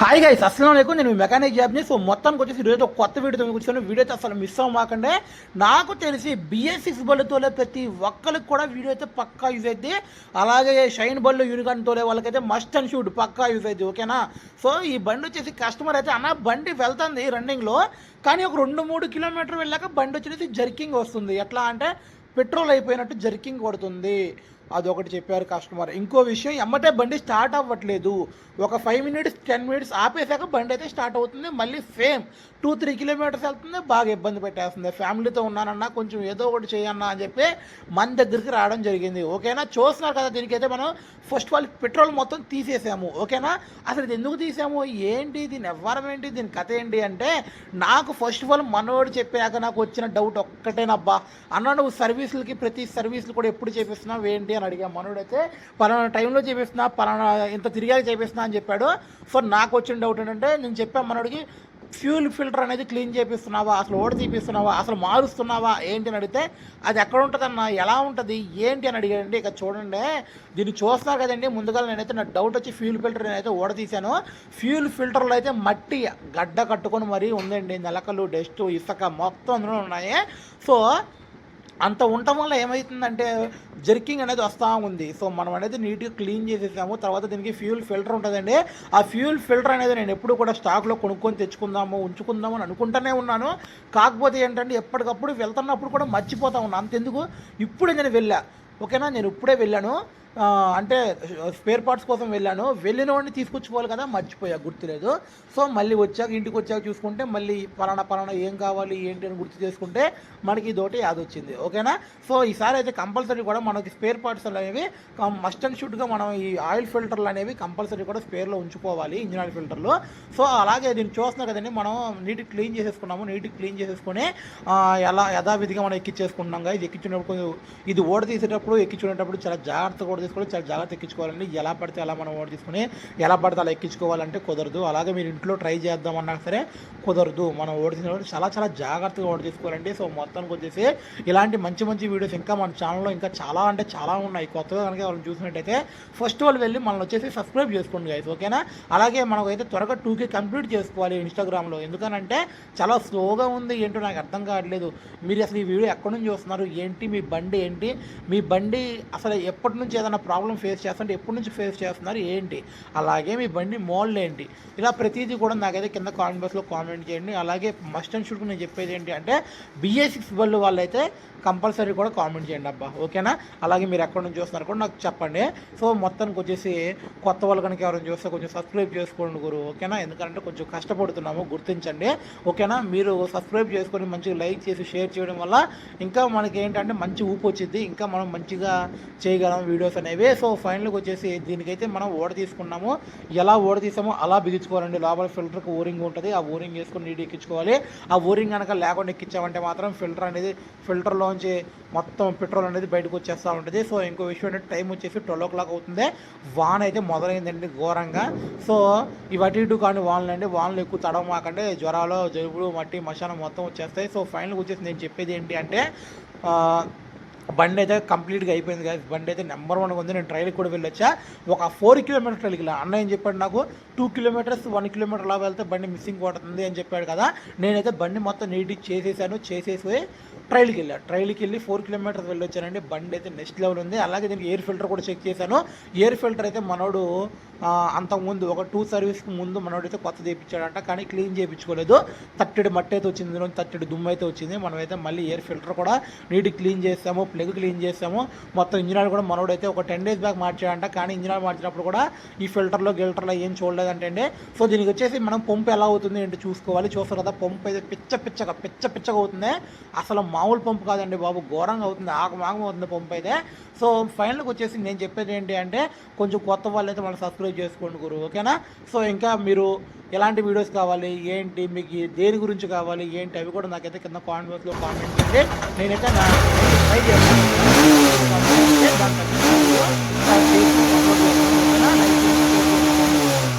Hi guys అస్సలం లేకు నేను మెకానిక్ జాబ్ని సో మొత్తానికి వచ్చేసి ఈరోజు కొత్త వీడియోతో కూర్చొని వీడియో అయితే అసలు మిస్ అవ్వమాకండే. నాకు తెలిసి బిఎస్సిక్స్ బళ్ళతోలే ప్రతి ఒక్కరికి కూడా వీడియో అయితే పక్కా యూజ్ అవుతుంది అలాగే షైన్ బళ్ళు యూనికాన్ తోలే వాళ్ళకైతే మస్ట్ అండ్ షూట్ పక్కా యూజ్ అవుతుంది ఓకేనా సో ఈ బండి వచ్చేసి కస్టమర్ అయితే అన్న బండి వెళ్తుంది రన్నింగ్లో కానీ ఒక రెండు మూడు కిలోమీటర్ వెళ్ళాక బండి వచ్చేసి జర్కింగ్ వస్తుంది. ఎట్లా అంటే పెట్రోల్ అయిపోయినట్టు జర్కింగ్ కొడుతుంది. అదొకటి చెప్పారు కస్టమర్ ఇంకో విషయం ఎమ్మటే బండి స్టార్ట్ అవ్వట్లేదు. ఒక ఫైవ్ మినిట్స్ టెన్ మినిట్స్ ఆపేసాక బండి అయితే స్టార్ట్ అవుతుంది. మళ్ళీ సేమ్ టూ త్రీ కిలోమీటర్స్ వెళ్తుంది. బాగా ఇబ్బంది పెట్టేస్తుంది. ఫ్యామిలీతో ఉన్నానన్నా కొంచెం ఏదో ఒకటి చేయన్నా అని చెప్పి మన దగ్గరికి రావడం జరిగింది. ఓకేనా? చూస్తున్నారు కదా దీనికైతే మనం ఫస్ట్ ఆల్ పెట్రోల్ మొత్తం తీసేసాము. ఓకేనా? అసలు ఇది ఎందుకు తీసాము? ఏంటి దీని ఎవ్వరం ఏంటి? దీని కథ ఏంటి అంటే నాకు ఫస్ట్ ఆఫ్ ఆల్ మనోడు చెప్పాక నాకు వచ్చిన డౌట్ ఒక్కటేనబ్బా. అన్న నువ్వు సర్వీసులకి ప్రతి సర్వీసులు కూడా ఎప్పుడు చేపిస్తున్నావు? ఏంటి అని అడిగా. మనోడైతే పలానా టైంలో చేపిస్తున్నా పలానా ఇంత తిరిగాక చేపిస్తున్నా అని చెప్పాడు. సో నాకు వచ్చిన డౌట్ ఏంటంటే నేను చెప్పాను. మనోడికి ఫ్యూల్ ఫిల్టర్ అనేది క్లీన్ చేపిస్తున్నావా? అసలు ఓడి తీపిస్తున్నావా? అసలు మారుస్తున్నావా? ఏంటి? అని అడిగితే అది ఎక్కడ ఉంటుందన్న? ఎలా ఉంటుంది? ఏంటి? అని అడిగాడండి. ఇక చూడండి. దీన్ని చూస్తున్నారు కదండి. ముందుగా నేనైతే నా డౌట్ వచ్చి ఫ్యూల్ ఫిల్టర్ నేనైతే ఓడ తీశాను. ఫ్యూల్ ఫిల్టర్లో అయితే మట్టి గడ్డ కట్టుకొని మరీ ఉందండి. నెలకలు డస్ట్ ఇసుక మొత్తం అందులో ఉన్నాయి. సో అంత ఉండటం వల్ల ఏమవుతుందంటే జర్కింగ్ అనేది వస్తూ ఉంది. సో మనం అనేది నీట్గా క్లీన్ చేసేసాము. తర్వాత దీనికి ఫ్యూల్ ఫిల్టర్ ఉంటుందండి. ఆ ఫ్యూల్ ఫిల్టర్ అనేది నేను ఎప్పుడు కూడా స్టాక్లో కొనుక్కొని తెచ్చుకుందాము ఉంచుకుందాము అని అనుకుంటూనే ఉన్నాను. కాకపోతే ఏంటంటే ఎప్పటికప్పుడు వెళ్తున్నప్పుడు కూడా మర్చిపోతా ఉన్నాను అంతెందుకు? ఇప్పుడే నేను వెళ్ళా. ఓకేనా నేను ఇప్పుడే వెళ్ళాను. అంటే స్పేర్ పార్ట్స్ కోసం వెళ్ళాను. వెళ్ళిన వాడిని తీసుకొచ్చుకోవాలి కదా మర్చిపోయా గుర్తులేదు. సో మళ్ళీ వచ్చాక ఇంటికి వచ్చాక చూసుకుంటే మళ్ళీ పలానా పలానా ఏం కావాలి ఏంటి అని గుర్తు చేసుకుంటే మనకి ఇదోటి యాద్ వచ్చింది ఓకేనా? సో ఈసారి అయితే కంపల్సరీ కూడా మనకి స్పేర్ పార్ట్స్ అనేవి మస్ట్ అండ్ షుడ్గా మనం ఈ ఆయిల్ ఫిల్టర్లు అనేవి కంపల్సరీ కూడా స్పేర్లో ఉంచుకోవాలి ఇంజిన్ ఆయిల్ ఫిల్టర్లు సో అలాగే దీన్ని చూస్తున్నా కదండి మనం నీట్ క్లీన్ చేసేసుకున్నాము. నీట్ క్లీన్ చేసేసుకొని ఎలా యథావిధిగా మనం ఎక్కించేసుకున్నాం కదా ఇది ఎక్కించుకున్నప్పుడు ఇది ఓడ తీసేటప్పుడు ఎక్కించుకునేటప్పుడు చాలా జాగ్రత్తగా కూడా తీసుకోవాలి చాలా జాగ్రత్త ఎక్కించుకోవాలండి. ఎలా పడితే అలా మనం ఓడ తీసుకుని ఎలా పడితే అలా ఎక్కించుకోవాలంటే కుదరదు. అలాగే మీరు ఇంట్లో ట్రై చేద్దామన్నా సరే కుదరదు. మనం ఓటు తీసినప్పుడు చాలా చాలా జాగ్రత్తగా ఓటు తీసుకోవాలండి. సో మొత్తానికి వచ్చేసి ఇలాంటి మంచి మంచి వీడియోస్ ఇంకా మన ఛానల్లో ఇంకా చాలా అంటే చాలా ఉన్నాయి. కొత్తగా కనుక వాళ్ళని చూసినట్టయితే ఫస్ట్ వాళ్ళు వెళ్ళి మనం వచ్చేసి సబ్స్క్రైబ్ చేసుకోండి గైస్ ఓకేనా అలాగే మనకైతే త్వరగా టూకే కంప్లీట్ చేసుకోవాలి ఇన్స్టాగ్రామ్లో ఎందుకనంటే చాలా స్లోగా ఉంది. ఏంటో నాకు అర్థం కావట్లేదు. మీరు అసలు ఈ వీడియో ఎక్కడి నుంచి చూస్తున్నారు? ఏంటి? మీ బండి ఏంటి? మీ బండి బండి అసలు ఎప్పటి నుంచి ఏదైనా ప్రాబ్లం ఫేస్ చేస్తుంటే ఎప్పటి నుంచి ఫేస్ చేస్తున్నారు ఏంటి? అలాగే మీ బండి మోడల్ ఏంటి? ఇలా ప్రతిదీ కూడా నాకైతే కింద కామెంట్ బాక్స్లో కామెంట్ చేయండి. అలాగే మస్ట్ అండ్ షుడ్ నేను చెప్పేది ఏంటి అంటే బిఏ సిక్స్ బళ్ళు వాళ్ళైతే కంపల్సరీ కూడా కామెంట్ చేయండి అబ్బా. ఓకేనా అలాగే మీరు ఎక్కడి నుంచి చూస్తున్నారు కూడా నాకు చెప్పండి. సో మొత్తానికి వచ్చేసి కొత్త వాళ్ళు కనుక ఎవరైనా చూస్తే కొంచెం సబ్స్క్రైబ్ చేసుకోండి గురు. ఓకేనా ఎందుకంటే కొంచెం కష్టపడుతున్నాము గుర్తించండి. ఓకేనా మీరు సబ్స్క్రైబ్ చేసుకొని మంచిగా లైక్ చేసి షేర్ చేయడం వల్ల ఇంకా మనకి ఏంటంటే మంచి ఊపు వచ్చింది ఇంకా మనం మంచి మంచిగా చేయగలం వీడియోస్ అనేవి. సో ఫైనల్కి వచ్చేసి దీనికైతే మనం ఓడ తీసుకున్నాము. ఎలా ఓడ తీసామో అలా బిగించుకోవాలండి. లోపల ఫిల్టర్కి ఓరింగ్ ఉంటుంది. ఆ ఓరింగ్ వేసుకుని నీట్ ఎక్కించుకోవాలి. ఆ ఓరింగ్ కనుక లేకుండా ఎక్కించామంటే మాత్రం ఫిల్టర్ అనేది ఫిల్టర్లోంచి మొత్తం పెట్రోల్ అనేది బయటకు వచ్చేస్తూ ఉంటుంది. సో ఇంకో విషయం అంటే టైం వచ్చేసి ట్వెల్వ్ ఓ క్లాక్ అవుతుంది. వాన్ అయితే మొదలైందండి ఘోరంగా. సో ఇవటి ఇటు కానీ వానలు అండి. వానలు ఎక్కువ తడవమాకండి జ్వరాలు జలుబులు మట్టి మశానం మొత్తం వచ్చేస్తాయి. సో ఫైనల్గా వచ్చేసి నేను చెప్పేది ఏంటి అంటే బండి అయితే కంప్లీట్గా అయిపోయింది కదా బండి అయితే నెంబర్ వన్గా ఉంది. నేను ట్రైల్కి కూడా వెళ్ళొచ్చా. ఒక ఫోర్ కిలోమీటర్ ట్రైల్కి అన్న ఏం చెప్పాడు నాకు? టూ కిలోమీటర్స్ వన్ కిలోమీటర్ అలా వెళ్తే బండి మిస్సింగ్ పడుతుంది అని చెప్పాడు కదా. నేనైతే బండి మొత్తం నీట్గా చేసేసాను చేసేసి ట్రైల్కి వెళ్ళా. ట్రైల్కి వెళ్ళి ఫోర్ కిలోమీటర్స్ వెళ్ళొచ్చానండి. బండి అయితే నెక్స్ట్ లెవెల్ ఉంది. అలాగే దీనికి ఎయిర్ ఫిల్టర్ కూడా చెక్ చేశాను. ఎయిర్ ఫిల్టర్ అయితే మనోడు అంతకుముందు ఒక టూ సర్వీస్కి ముందు మనోడైతే కొత్త చేయించాడంట కానీ క్లీన్ చేయించుకోలేదు. తట్టెడు మట్టి అయితే వచ్చింది ఇందులో తట్టెడు దుమ్ము అయితే వచ్చింది. మనమైతే మళ్ళీ ఎయిర్ ఫిల్టర్ కూడా నీట్ క్లీన్ చేసాము ప్లగ్ క్లీన్ చేసాము మొత్తం ఇంజిన్ ఆయిల్ కూడా మనోడైతే ఒక టెన్ డేస్ బ్యాక్ మార్చాడంట కానీ ఇంజిన్ ఆయిల్ మార్చినప్పుడు కూడా ఈ ఫిల్టర్లో గిల్టర్లో ఏం చూడలేదంటే సో దీనికి వచ్చేసి మనం పంపు ఎలా అవుతుంది ఏంటి చూసుకోవాలి. చూస్తారు కదా పంపు అయితే పిచ్చ పిచ్చగా పిచ్చ పిచ్చగా అవుతుంది. అసలు మామూలు పంపు కాదండి బాబు ఘోరంగా అవుతుంది ఆగమాగం అవుతుంది పంపు అయితే. సో ఫైనల్కి వచ్చేసి నేను చెప్పేది ఏంటి అంటే కొంచెం కొత్త వాళ్ళు అయితే మనం సబ్స్క్రైబ్ చేసుకోండి గురు ఓకేనా? సో ఇంకా మీరు ఎలాంటి వీడియోస్ కావాలి ఏంటి మీకు దేని గురించి కావాలి ఏంటి అవి కూడా నాకైతే కింద కామెంట్ బాక్స్లో కామెంట్ చేయండి. నేనైతే నా ట్రై చేస్తాను